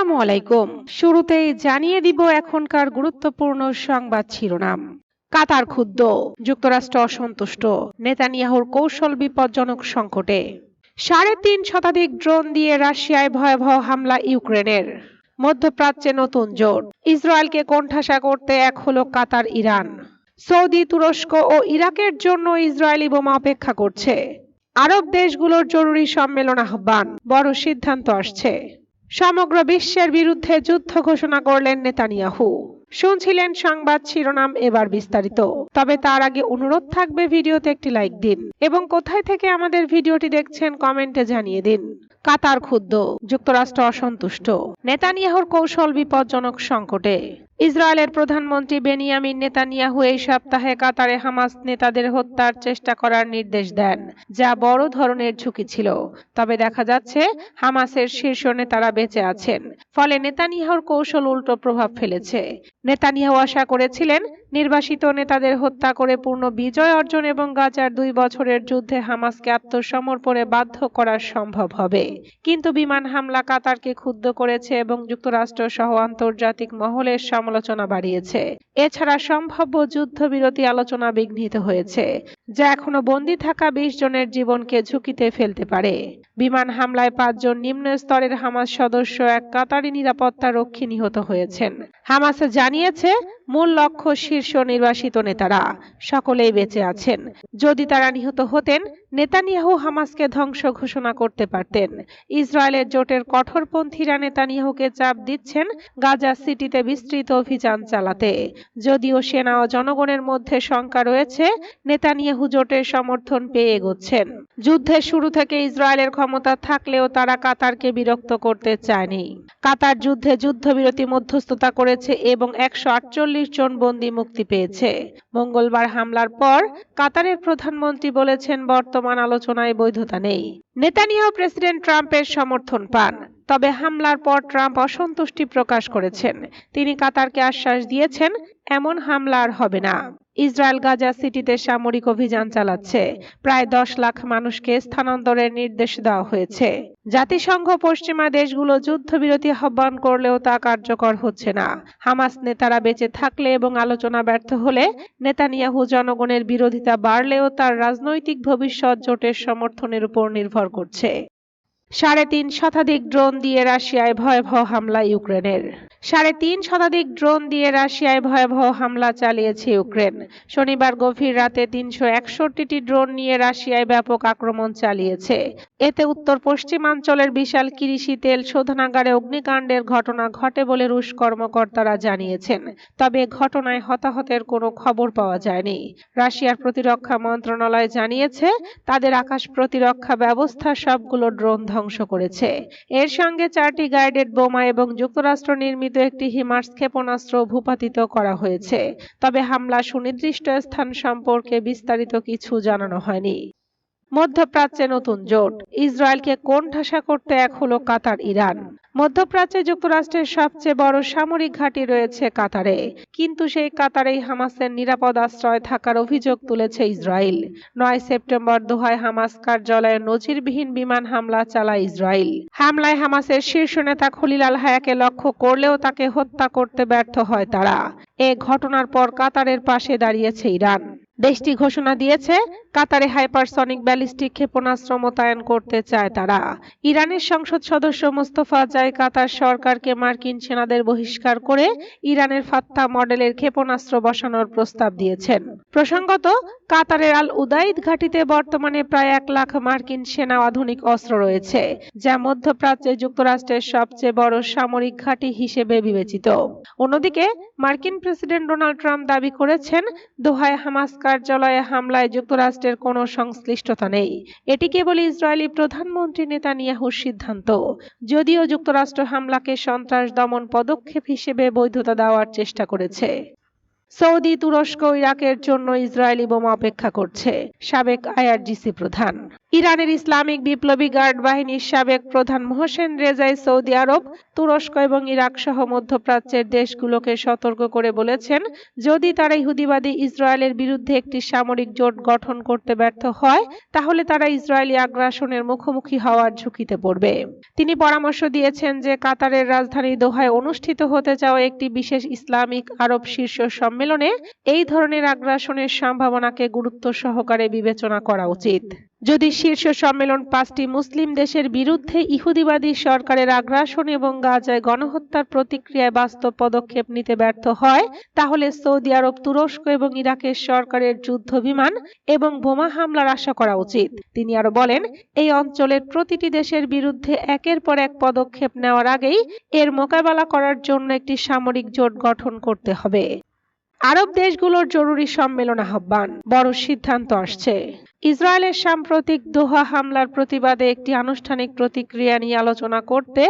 আসসালামু আলাইকুম। শুরুতেই জানিয়ে দিব এখনকার গুরুত্বপূর্ণ সংবাদ শিরোনাম। কাতার ক্ষুব্ধ, যুক্তরাষ্ট্র অসন্তুষ্ট, নেতানিয়াহুর কৌশল বিপজ্জনক সংকটে। সাড়ে তিন শতাধিক ড্রোন দিয়ে রাশিয়ায় ভয়াবহ হামলা ইউক্রেনের। মধ্যপ্রাচ্যে নতুন জোট। ইসরায়েলকে কোণঠাসা করতে এক হলো কাতার ইরান। সৌদি, তুরস্ক ও ইরাকের জন্য ইসরায়েলি বোমা অপেক্ষা করছে। আরব দেশগুলোর জরুরি সম্মেলন আহ্বান। বড় সিদ্ধান্ত আসছে। সমগ্র বিশ্বের বিরুদ্ধে যুদ্ধ ঘোষণা করলেন নেতানিয়াহু। শুনছিলেন সংবাদ শিরোনাম এবার বিস্তারিত। তবে তার আগে অনুরোধ থাকবে ভিডিওতে একটি লাইক দিন এবং কোথায় থেকে আমাদের ভিডিওটি দেখছেন কমেন্টে জানিয়ে দিন। কাতার ক্ষুদ্র যুক্তরাষ্ট্র অসন্তুষ্ট। নেতানিয়াহুর কৌশল বিপজ্জনক সংকটে। ইসরায়েলের প্রধানমন্ত্রী বেনিয়ামিন নেতানিয়াহু এই সপ্তাহে কাতারে হামাস নেতাদের হত্যার চেষ্টা করার নির্দেশ দেন, যা বড় ধরনের ঝুঁকি ছিল। তবে দেখা যাচ্ছে, হামাসের শীর্ষ নেতারা বেঁচে আছেন, ফলে নেতানিয়াহুর কৌশল উল্টো প্রভাব ফেলেছে। নেতানিয়াহু আশা করেছিলেন, নির্বাসিত নেতাদের হত্যা করে পূর্ণ বিজয় অর্জন এবং গাজার দুই বছরের যুদ্ধে হামাসকে আত্মসমর্পণে বাধ্য করা সম্ভব হবে। কিন্তু বিমান হামলা কাতারকে ক্ষুব্ধ করেছে এবং যুক্তরাষ্ট্র সহ আন্তর্জাতিক মহলের সমালোচনা বাড়িয়েছে। এছাড়া সম্ভাব্য যুদ্ধবিরতি আলোচনা বিঘ্নিত হয়েছে। যা এখনও বন্দী থাকা বিশ জনের জীবনকে ঝুঁকিতে ফেলতে পারে। বিমান হামলায় পাঁচজন নিম্ন স্তরের হামাস সদস্য এক কাতারি নিরাপত্তা রক্ষী নিহত হয়েছেন। হামাসে জানিয়েছে, মূল লক্ষ্য শীর্ষ নির্বাসিত নেতারা, সকলেই বেঁচে আছেন। যদি তারা নিহত হতেন, নেতানিয়াহু হামাসকে ধ্বংস ঘোষণা করতে পারতেন। ইসরায়েলের জোটের কঠোরপন্থীরা নেতানিয়াহুকে চাপ দিচ্ছেন গাজা সিটিতে বিস্তৃত অভিযান চালাতে। যদিও সেনা ও জনগণের মধ্যে শঙ্কা রয়েছে, নেতানিয়াহু জোটের সমর্থন পেয়ে এগোচ্ছেন। যুদ্ধের শুরু থেকে ইসরায়েলের ক্ষমতা থাকলেও তারা কাতারকে বিরক্ত করতে চায়নি। কাতার যুদ্ধে যুদ্ধবিরতি মধ্যস্থতা করেছে এবং একশো আটচল্লিশ জন বন্দী মুক্তি পেয়েছে। মঙ্গলবার হামলার পর কাতারের প্রধানমন্ত্রী বলেছেন, বর্তমান আলোচনায় বৈধতা নেই। নেতানিয়াহু প্রেসিডেন্ট ট্রাম্পের সমর্থন পান। তবে হামলার পর ট্রাম্প অসন্তুষ্টি প্রকাশ করেছেন। তিনি কাতারকে আশ্বাস দিয়েছেন, এমন হামলা আর হবে না। ইসরায়েল গাজা সিটিতে সামরিক অভিযান চালাচ্ছে। প্রায় দশ লাখ মানুষকে স্থানান্তরের নির্দেশ দেওয়া হয়েছে। জাতিসংঘ পশ্চিমা দেশগুলো যুদ্ধবিরতি আহ্বান করলেও তা কার্যকর হচ্ছে না। হামাস নেতারা বেঁচে থাকলে এবং আলোচনা ব্যর্থ হলে নেতানিয়াহু জনগণের বিরোধিতা বাড়লেও তার রাজনৈতিক ভবিষ্যৎ জোটের সমর্থনের উপর নির্ভর করছে। সাড়ে তিন শতাধিক ড্রোন দিয়ে রাশিয়ায় ভয়াবহ হামলা ইউক্রেনের। সাড়ে তিন শতাধিক ড্রোন দিয়ে রাশিয়ায় ভয়াবহ হামলা চালিয়েছে ইউক্রেন। শনিবার গভীর রাতে তিনশো একষট্টিটি ড্রোন নিয়ে রাশিয়ায় ব্যাপক আক্রমণ চালিয়েছে। এতে উত্তর পশ্চিমাঞ্চলের বিশাল কৃষি তেল শোধনাগারে অগ্নিকাণ্ডের ঘটনা ঘটে বলে রুশ কর্মকর্তারা জানিয়েছেন। তবে ঘটনায় হতাহতের কোনো খবর পাওয়া যায়নি। রাশিয়ার প্রতিরক্ষা মন্ত্রণালয় জানিয়েছে, তাদের আকাশ প্রতিরক্ষা ব্যবস্থা সবগুলো ড্রোন ধ্বংস করেছে। এর সঙ্গে চারটি গাইডেড বোমা এবং যুক্তরাষ্ট্র নির্মিত একটি হিমার্স ক্ষেপণাস্ত্র ভূপাতিত করা হয়েছে, তবে হামলা সুনির্দিষ্ট স্থান সম্পর্কে বিস্তারিত কিছু জানানো হয়নি। মধ্যপ্রাচ্যে নতুন জোট, ইসরায়েলকে কোণঠাসা করতে এক হলো কাতার ইরান মধ্যপ্রাচ্যে যুক্তরাষ্ট্রের সবচেয়ে বড় সামরিক ঘাঁটি রয়েছে কাতারে। কিন্তু সেই কাতারেই হামাসের নিরাপদ আশ্রয় থাকার অভিযোগ তুলেছে ইসরায়েল। নয় সেপ্টেম্বর দোহায় হামাস কার্যালয়ে নজিরবিহীন বিমান হামলা চালায় ইসরায়েল। হামলায় হামাসের শীর্ষ নেতা খলিল আল হায়াকে লক্ষ্য করলেও তাকে হত্যা করতে ব্যর্থ হয় তারা। এ ঘটনার পর কাতারের পাশে দাঁড়িয়েছে ইরান। দেশটি ঘোষণা দিয়েছে, কাতারে হাইপারসনিক ব্যালিস্টিক ক্ষেপণাস্ত্র মোতায়েন করতে চায় তারা। ইরানের সংসদ সদস্য মোস্তফা জাই কাতার সরকারকে মার্কিন সেনাদের বহিষ্কার করে ইরানের ফাত্তা মডেলের ক্ষেপণাস্ত্র বসানোর প্রস্তাব দিয়েছেন। প্রসঙ্গত, কাতারের আল উদাইদ ঘাটিতে বর্তমানে প্রায় এক লাখ মার্কিন সেনা আধুনিক অস্ত্র রয়েছে, যা মধ্যপ্রাচ্যে যুক্তরাষ্ট্রের সবচেয়ে বড় সামরিক ঘাঁটি হিসেবে বিবেচিত। অন্যদিকে, মার্কিন প্রেসিডেন্ট ডোনাল্ড ট্রাম্প দাবি করেছেন, দোহায় হামাস কার্যালয়ে হামলায় যুক্তরাষ্ট্রের কোনো সংশ্লিষ্টতা নেই। এটি কেবল ইসরায়েলি প্রধানমন্ত্রী নেতানিয়াহুর সিদ্ধান্ত। যদিও যুক্তরাষ্ট্র হামলাকে সন্ত্রাস দমন পদক্ষেপ হিসেবে বৈধতা দেওয়ার চেষ্টা করেছে। সৌদি, তুরস্ক ইরাকের জন্য ইসরায়েলি বোমা অপেক্ষা করছে, সাবেক আইআরজিসি প্রধান। ইরানের ইসলামিক বিপ্লবী গার্ড বাহিনীর সাবেক প্রধান মোহসেন রেজাই সৌদি আরব, তুরস্ক এবং ইরাক সহ মধ্যপ্রাচ্যের দেশগুলোকে সতর্ক করে বলেছেন, যদি তারা ইহুদিবাদী ইসরায়েলের বিরুদ্ধে একটি সামরিক জোট গঠন করতে ব্যর্থ হয়, তাহলে তারা ইসরায়েলি আগ্রাসনের মুখোমুখি হওয়ার ঝুঁকিতে পড়বে। তিনি পরামর্শ দিয়েছেন যে কাতারের রাজধানী দোহায় অনুষ্ঠিত হতে যাওয়া একটি বিশেষ ইসলামিক আরব শীর্ষ সম্মেলনে এই ধরনের আগ্রাসনের সম্ভাবনাকে গুরুত্ব সহকারে বিবেচনা করা উচিত। যদি শীর্ষ সম্মেলন পাঁচটি মুসলিম দেশের বিরুদ্ধে ইহুদিবাদী সরকারের আগ্রাসন এবং গাজায় গণহত্যার প্রতিক্রিয়ায় বাস্তব পদক্ষেপ নিতে ব্যর্থ হয়, তাহলে সৌদি আরব, তুরস্ক এবং ইরাকের সরকারের যুদ্ধ বিমান এবং বোমা হামলার আশা করা উচিত। তিনি আরও বলেন, এই অঞ্চলের প্রতিটি দেশের বিরুদ্ধে একের পর এক পদক্ষেপ নেওয়ার আগেই এর মোকাবেলা করার জন্য একটি সামরিক জোট গঠন করতে হবে। আরব দেশগুলোর জরুরি সম্মেলন আহ্বান। বড় সিদ্ধান্ত আসছে। ইসরায়েলের সাম্প্রতিক দোহা হামলার প্রতিবাদে একটি আনুষ্ঠানিক প্রতিক্রিয়া নিয়ে আলোচনা করতে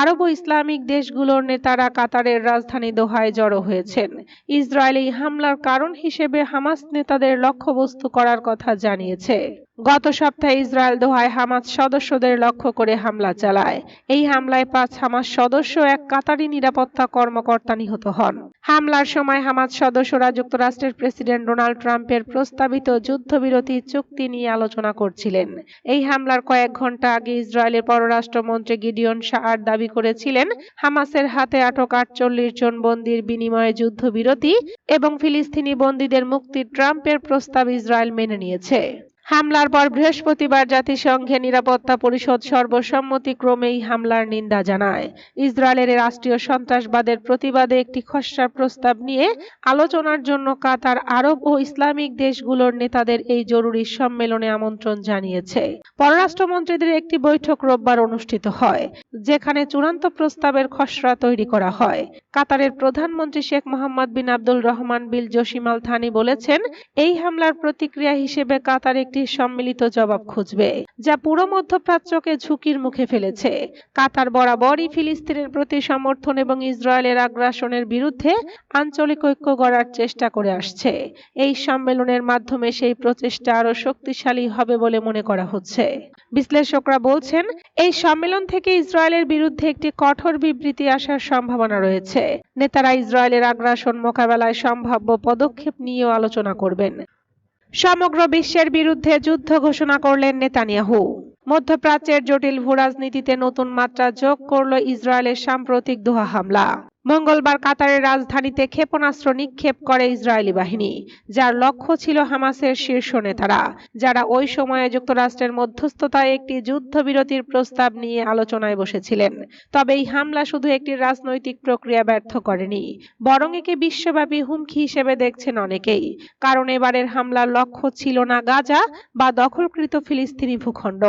আরব ও ইসলামিক দেশগুলোর নেতারা কাতারের রাজধানী দোহায় জড়ো হয়েছেন। ইসরায়েল এই হামলার কারণ হিসেবে হামাস নেতাদের লক্ষ্যবস্তু করার কথা জানিয়েছে। গত সপ্তাহে ইসরায়েল দোহায় হামাস সদস্যদের লক্ষ্য করে হামলা চালায়। এই হামলায় পাঁচ হামাস সদস্য এক কাতারি নিরাপত্তা কর্মকর্তা নিহত হন। হামলার সময় হামাস সদস্যরা যুক্তরাষ্ট্রের প্রেসিডেন্ট ডোনাল্ড ট্রাম্পের প্রস্তাবিত যুদ্ধবিরতি চুক্তি নিয়ে আলোচনা করছিলেন। এই হামলার কয়েক ঘণ্টা আগে ইসরায়েলের পররাষ্ট্রমন্ত্রী গিডিয়ন শাহার দাবি করেছিলেন, হামাসের হাতে আটক আটচল্লিশ জন বন্দির বিনিময়ে যুদ্ধবিরতি এবং ফিলিস্তিনি বন্দীদের মুক্তির ট্রাম্পের প্রস্তাব ইসরায়েল মেনে নিয়েছে। হামলার পর বৃহস্পতিবার জাতিসংঘের নিরাপত্তা পরিষদ সর্বসম্মতিক্রমে এই হামলার নিন্দা জানায়। ইসরায়েলের রাষ্ট্রীয় সন্ত্রাসবাদের প্রতিবাদে একটি খসড়া প্রস্তাব নিয়ে আলোচনার জন্য কাতার, আরব ও ইসলামিক দেশগুলোর নেতাদের এই জরুরি সম্মেলনে আমন্ত্রণ জানিয়েছে। পররাষ্ট্রমন্ত্রীদের একটি বৈঠক রোববার অনুষ্ঠিত হয়, যেখানে চূড়ান্ত প্রস্তাবের খসড়া তৈরি করা হয়। কাতারের প্রধানমন্ত্রী Sheikh Mohammed bin Abdul Rahman bin Jassim Al Thani বলেছেন, এই হামলার প্রতিক্রিয়া হিসেবে কাতার একটি সম্মিলিত জবাব খুঁজবে, যা পুরো মধ্যপ্রাচ্যকে ঝুঁকির মুখে ফেলেছে। কাতার বরাবরই ফিলিস্তিনের প্রতি সমর্থন এবং ইসরায়েলের আগ্রাসনের বিরুদ্ধে আঞ্চলিক ঐক্য গড়ার চেষ্টা করে আসছে। এই সম্মেলনের মাধ্যমে সেই প্রচেষ্টা আরও শক্তিশালী হবে বলে মনে করা হচ্ছে। বিশ্লেষকরা বলছেন, এই সম্মেলন থেকে ইসরায়েলের বিরুদ্ধে একটি কঠোর বিবৃতি আসার সম্ভাবনা রয়েছে। নেতারা ইসরায়েলের আগ্রাসন মোকাবেলায় সম্ভাব্য পদক্ষেপ নিয়েও আলোচনা করবেন। সমগ্র বিশ্বের বিরুদ্ধে যুদ্ধ ঘোষণা করলেন নেতানিয়াহু। মধ্যপ্রাচ্যের জটিল ভূরাজনীতিতে নতুন মাত্রা যোগ করল ইসরায়েলের সাম্প্রতিক দোহা হামলা। মঙ্গলবার কাতারের রাজধানীতে ক্ষেপণাস্ত্র নিক্ষেপ করে ইসরায়েলি বাহিনী, যার লক্ষ্য ছিল হামাসের শীর্ষ নেতারা, যারা ওই সময়ে যুক্তরাষ্ট্রের মধ্যস্থতায় একটি যুদ্ধবিরতির প্রস্তাব নিয়ে আলোচনায় বসেছিলেন। তবে এই হামলা শুধু একটি রাজনৈতিক প্রক্রিয়া ব্যর্থ করেনি, বরং একে বিশ্বব্যাপী হুমকি হিসেবে দেখছেন অনেকেই, কারণ এবারের হামলার লক্ষ্য ছিল না গাজা বা দখলকৃত ফিলিস্তিনি ভূখণ্ড,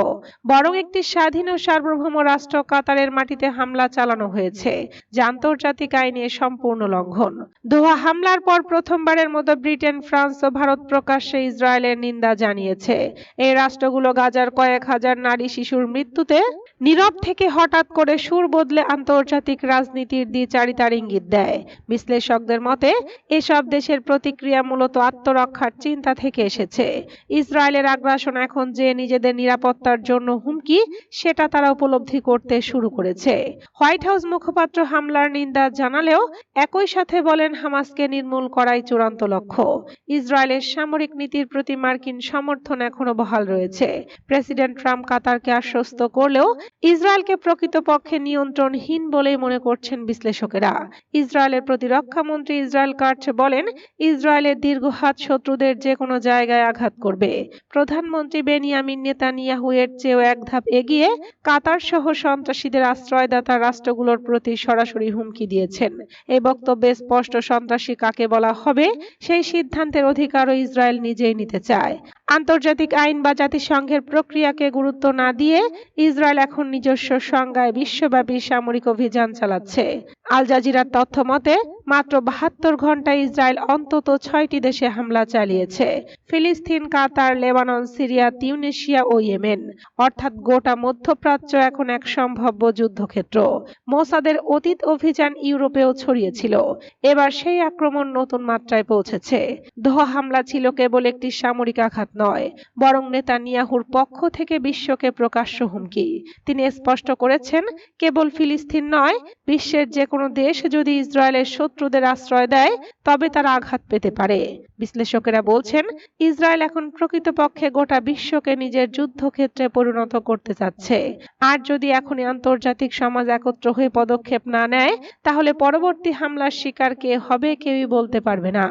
বরং একটি স্বাধীন ও সার্বভৌম রাষ্ট্র কাতারের মাটিতে হামলা চালানো হয়েছে, যা আন্তর্জাতিক আইনের সম্পূর্ণ লঙ্ঘন। দোহা হামলার পর প্রথমবারের মতো ব্রিটেন, ফ্রান্স ও ভারত প্রকাশ্যে ইসরায়েলের নিন্দা জানিয়েছে। এই রাষ্ট্রগুলো গাজার কয়েক হাজার নারী শিশুর মৃত্যুতে নীরব থেকে হঠাৎ করে সুর বদলে আন্তর্জাতিক রাজনীতির দ্বিচারিতার ইঙ্গিত দেয়। বিশ্লেষকদের মতে, এসব দেশের প্রতিক্রিয়া মূলত আত্মরক্ষার চিন্তা থেকে এসেছে। ইসরায়েলের আগ্রাসন এখন যে নিজেদের নিরাপত্তার জন্য হুমকি, সেটা তারা উপলব্ধি করতে শুরু করেছে। হোয়াইট হাউস মুখপাত্র হামলার নিন্দা জানালেও একই সাথে বলেন হামাসকে নির্মূল করাই চূড়ান্ত লক্ষ্য। ইসরায়েলের সামরিক নীতির প্রতি মার্কিন সমর্থন এখনও বহাল রয়েছে। প্রেসিডেন্ট ট্রাম্প কাতারকে আশ্বস্ত করলেও ইসরায়েলকে প্রকৃতপক্ষে নিয়ন্ত্রণহীন বলেই মনে করছেন বিশ্লেষকেরা। ইসরায়েলের প্রতিরক্ষা মন্ত্রী ইসরায়েল কার্চ বলেন, ইসরায়েলের দীর্ঘহাত শত্রুদের যে কোনো জায়গায় আঘাত করবে। প্রধানমন্ত্রী বেনিয়ামিন নেতানিয়াহু এর চেয়েও এক ধাপ এগিয়ে কাতার সহ সন্ত্রাসীদের আশ্রয়দাতা রাষ্ট্রগুলোর প্রতি সরাসরি হুমকি দিয়েছেন। এই বক্তব্যে স্পষ্ট সন্ত্রাসী কাকে বলা হবে, সেই সিদ্ধান্তের অধিকারও ইসরায়েল নিজেই নিতে চায়। আন্তর্জাতিক আইন বা জাতিসংঘের প্রক্রিয়াকে গুরুত্ব না দিয়ে ইসরায়েল এখন নিজস্ব সংজ্ঞায় বিশ্বব্যাপী সামরিক অভিযান চালাচ্ছে। আল জাজিরার তথ্য মতে, মাত্র বাহাত্তর ঘন্টায় ইসরায়েল অন্তত ছয়টি দেশে হামলা চালিয়েছে। ফিলিস্তিন, কাতার, লেবানন, সিরিয়া, তিউনেশিয়া ও ইয়েমেন। অর্থাৎ গোটা মধ্যপ্রাচ্য এখন এক সম্ভাব্য যুদ্ধক্ষেত্র। মোসাদের অতীত অভিযান ইউরোপেও ছড়িয়েছিল। এবার সেই আক্রমণ নতুন মাত্রায় পৌঁছেছে। দোহা হামলা ছিল কেবল একটি সামরিক আঘাত নয়, বরং নেতানিয়াহুর পক্ষ থেকে বিশ্বকে প্রকাশ্য হুমকি। তিনি স্পষ্ট করেছেন, কেবল ফিলিস্তিন নয়, বিশ্বের যে কোনো দেশ যদি ইসরায়েলের শত্রুদের আশ্রয় দেয়, তবে তারা আঘাত পেতে পারে। বিশ্লেষকেরা বলছেন, ইসরায়েল এখন প্রকৃতপক্ষে গোটা বিশ্বকে নিজের যুদ্ধক্ষেত্রে পরিণত করতে চাচ্ছে। আর যদি এখনই আন্তর্জাতিক সমাজ একত্র হয়ে পদক্ষেপ না নেয়, তাহলে পরবর্তী হামলার শিকার কে হবে কেউই বলতে পারবে না।